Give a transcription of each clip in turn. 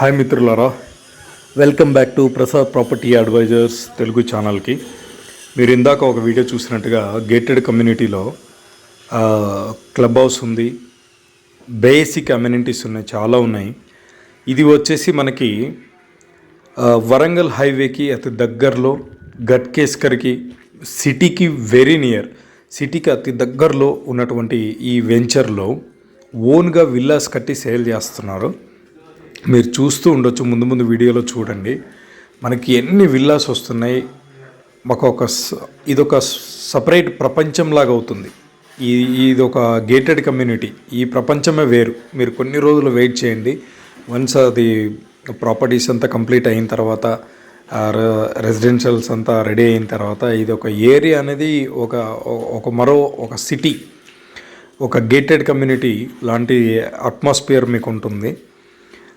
Hi మిత్రులారా. Welcome back to Prasad property advisors Telugu ఛానల్కి. మీరు ఇందాక ఒక వీడియో చూసినట్టుగా గేటెడ్ కమ్యూనిటీలో క్లబ్ హౌస్ ఉంది. బేసిక్ అమ్యూనిటీస్ ఉన్నాయి చాలా ఉన్నాయి. ఇది వచ్చేసి మనకి వరంగల్ హైవేకి అతి దగ్గరలో గట్కేస్కర్కి సిటీకి వెరీ నియర్ సిటీకి అతి దగ్గరలో ఉన్నటువంటి ఈ వెంచర్లో ఓన్గా విల్లాస్ కట్టి సేల్ చేస్తున్నారు. మీరు చూస్తూ ఉండొచ్చు ముందు ముందు వీడియోలో చూడండి. మనకి ఎన్ని విల్లాస్ వస్తున్నాయి మాకు ఒక స- ఇదొక సపరేట్ ప్రపంచంలాగా అవుతుంది. ఈ ఇది ఒక గేటెడ్ కమ్యూనిటీ ఈ ప్రపంచమే వేరు. మీరు కొన్ని రోజులు వెయిట్ చేయండి. వన్స్ అది ప్రాపర్టీస్ అంతా కంప్లీట్ అయిన తర్వాత రెసిడెన్షియల్స్ అంతా రెడీ అయిన తర్వాత ఇది ఒక ఏరియా అనేది ఒక ఒక మరో ఒక సిటీ ఒక గేటెడ్ కమ్యూనిటీ లాంటి అట్మాస్ఫియర్ మీకు ఉంటుంది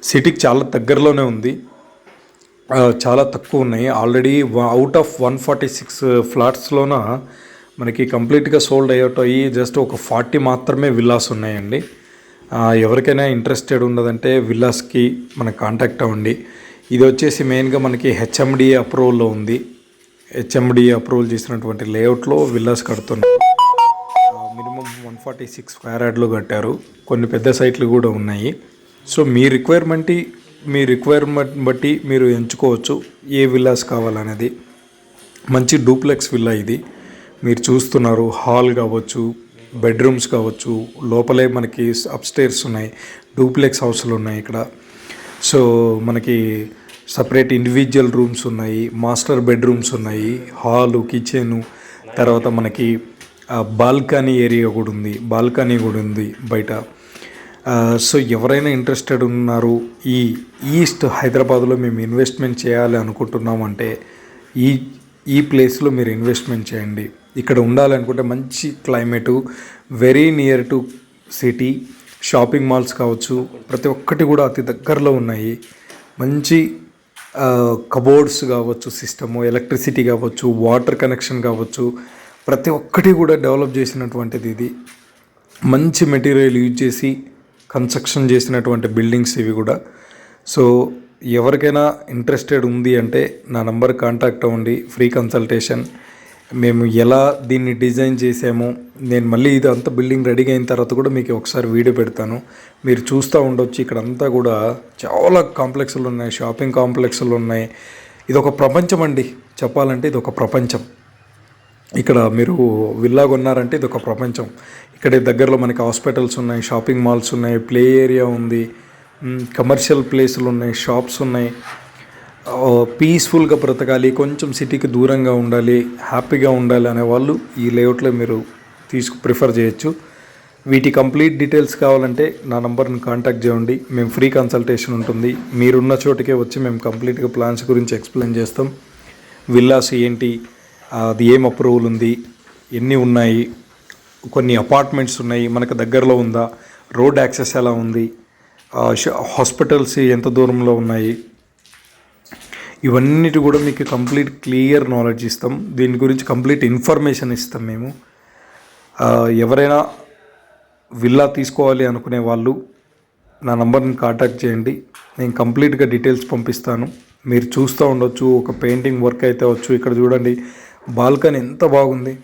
సిటీకి చాలా దగ్గరలోనే ఉంది. చాలా తక్కువ ఉన్నాయి. Already out of one forty six ఫ్లాట్స్లోన మనకి కంప్లీట్గా సోల్డ్ అవుట్ అయ్యి జస్ట్ ఒక ఫార్టీ మాత్రమే విల్లాస్ ఉన్నాయండి. ఎవరికైనా ఇంట్రెస్టెడ్ ఉన్నదంటే విల్లాస్కి మనకు కాంటాక్ట్ అవ్వండి. ఇది వచ్చేసి మెయిన్గా మనకి హెచ్ఎండి అప్రూవల్లో ఉంది. హెచ్ఎండి అప్రూవల్ చేసినటువంటి లేఅవుట్లో విల్లాస్ కడుతున్నాం. Minimum one forty six square యార్డ్లో కట్టారు. కొన్ని పెద్ద సైట్లు కూడా ఉన్నాయి. సో మీ రిక్వైర్మెంట్ మీ రిక్వైర్మెంట్ బట్టి మీరు ఎంచుకోవచ్చు. ఏ విల్లాస్ కావాలనేది. మంచి డూప్లెక్స్ విల్లా ఇది. మీరు చూస్తున్నారు హాల్ కావచ్చు బెడ్రూమ్స్ కావచ్చు లోపలే మనకి అప్స్టేర్స్ ఉన్నాయి డూప్లెక్స్ హౌస్లు ఉన్నాయి ఇక్కడ. సో మనకి సపరేట్ ఇండివిజువల్ రూమ్స్ ఉన్నాయి మాస్టర్ బెడ్రూమ్స్ ఉన్నాయి హాలు కిచెను తర్వాత మనకి బాల్కనీ ఏరియా కూడా ఉంది బాల్కనీ కూడా ఉంది బయట. సో ఎవరైనా ఇంట్రెస్టెడ్ ఉన్నారు ఈ ఈస్ట్ హైదరాబాద్లో మేము ఇన్వెస్ట్మెంట్ చేయాలి అనుకుంటున్నామంటే ఈ ఈ ప్లేస్లో మీరు ఇన్వెస్ట్మెంట్ చేయండి. ఇక్కడ ఉండాలనుకుంటే మంచి climate very near to city shopping malls కావచ్చు ప్రతి ఒక్కటి కూడా అతి దగ్గరలో ఉన్నాయి. మంచి కబోర్డ్స్ కావచ్చు సిస్టము ఎలక్ట్రిసిటీ కావచ్చు వాటర్ కనెక్షన్ కావచ్చు ప్రతి ఒక్కటి కూడా డెవలప్ చేసినటువంటిది ఇది. మంచి మెటీరియల్ యూజ్ చేసి కన్స్ట్రక్షన్ చేసినటువంటి బిల్డింగ్స్ ఇవి కూడా. సో ఎవరికైనా ఇంట్రెస్టెడ్ ఉంది అంటే నా నంబర్ కాంటాక్ట్ అవ్వండి ఫ్రీ కన్సల్టేషన్. మేము ఎలా దీన్ని డిజైన్ చేసాము నేను మళ్ళీ ఇది అంతా బిల్డింగ్ రెడీ అయిన తర్వాత కూడా మీకు ఒకసారి వీడియో పెడతాను. మీరు చూస్తూ ఉండొచ్చు ఇక్కడ అంతా కూడా చాలా కాంప్లెక్స్లు ఉన్నాయి షాపింగ్ కాంప్లెక్స్లు ఉన్నాయి. ఇది ఒక ప్రపంచం అండి చెప్పాలంటే ఇది ఒక ప్రపంచం. ఇక్కడ మీరు విల్లా కొన్నారంటే ఇది ఒక ప్రపంచం. ఇక్కడ దగ్గరలో మనకి హాస్పిటల్స్ ఉన్నాయి షాపింగ్ మాల్స్ ఉన్నాయి ప్లే ఏరియా ఉంది కమర్షియల్ ప్లేసులు ఉన్నాయి షాప్స్ ఉన్నాయి. పీస్ఫుల్గా బ్రతకాలి కొంచెం సిటీకి దూరంగా ఉండాలి హ్యాపీగా ఉండాలి అనే వాళ్ళు ఈ లేఅవుట్లో మీరు తీసుకు ప్రిఫర్ చేయొచ్చు. వీటి కంప్లీట్ డీటెయిల్స్ కావాలంటే నా నంబర్ని కాంటాక్ట్ చేయండి. మేము ఫ్రీ కన్సల్టేషన్ ఉంటుంది. మీరున్న చోటుకే వచ్చి మేము కంప్లీట్గా ప్లాన్స్ గురించి ఎక్స్ప్లెయిన్ చేస్తాం. విల్లాస్ ఏంటి అది ఏం అప్రూవల్ ఉంది? ఎన్ని ఉన్నాయి? కొన్ని అపార్ట్మెంట్స్ ఉన్నాయి మనకు దగ్గరలో ఉందా? రోడ్ యాక్సెస్ ఎలా ఉంది? హాస్పిటల్స్ ఎంత దూరంలో ఉన్నాయి? ఇవన్నిటి కూడా మీకు కంప్లీట్ క్లియర్ నాలెడ్జ్ ఇస్తాం. దీని గురించి కంప్లీట్ ఇన్ఫర్మేషన్ ఇస్తాం మేము. ఎవరైనా విల్లా తీసుకోవాలి అనుకునే వాళ్ళు నా నంబర్ని కాంటాక్ట్ చేయండి. నేను కంప్లీట్గా డీటెయిల్స్ పంపిస్తాను. మీరు చూస్తూ ఉండొచ్చు ఒక పెయింటింగ్ వర్క్ అయితే వచ్చు. ఇక్కడ చూడండి బాల్కనీ ఎంత బాగుంది.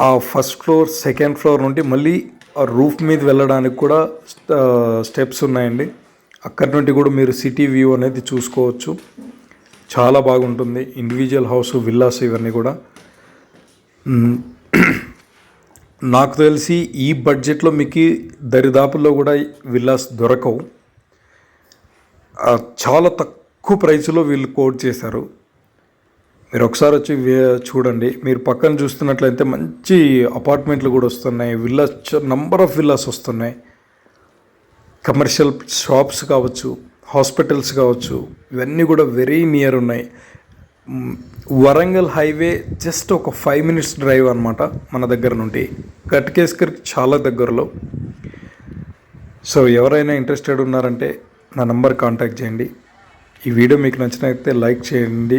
ఆ ఫస్ట్ ఫ్లోర్ సెకండ్ ఫ్లోర్ నుండి మళ్ళీ ఆ రూఫ్ మీద వెళ్ళడానికి కూడా స్టెప్స్ ఉన్నాయండి. అక్కడి నుండి కూడా మీరు సిటీ వ్యూ అనేది చూసుకోవచ్చు. చాలా బాగుంటుంది. ఇండివిజువల్ హౌస్ విల్లాస్ ఇవన్నీ కూడా. నాకు తెలిసి ఈ బడ్జెట్లో మీకు దరిదాపుల్లో కూడా విల్లాస్ దొరకవు. చాలా తక్కువ ప్రైస్లో వీళ్ళు కోట్ చేశారు. మీరు ఒకసారి వచ్చి చూడండి. మీరు పక్కన చూస్తున్నట్లయితే మంచి అపార్ట్మెంట్లు కూడా వస్తున్నాయి. విల్లాస్ నంబర్ ఆఫ్ విల్లాస్ వస్తున్నాయి. కమర్షియల్ షాప్స్ కావచ్చు హాస్పిటల్స్ కావచ్చు ఇవన్నీ కూడా వెరీ నియర్ ఉన్నాయి. వరంగల్ హైవే జస్ట్ ఒక ఫైవ్ మినిట్స్ డ్రైవ్ అనమాట మన దగ్గర నుండి. కట్కేస్కర్కి చాలా దగ్గరలో. సో ఎవరైనా ఇంట్రెస్టెడ్ ఉన్నారంటే నా నంబర్ కాంటాక్ట్ చేయండి. ఈ వీడియో మీకు నచ్చినైతే లైక్ చేయండి.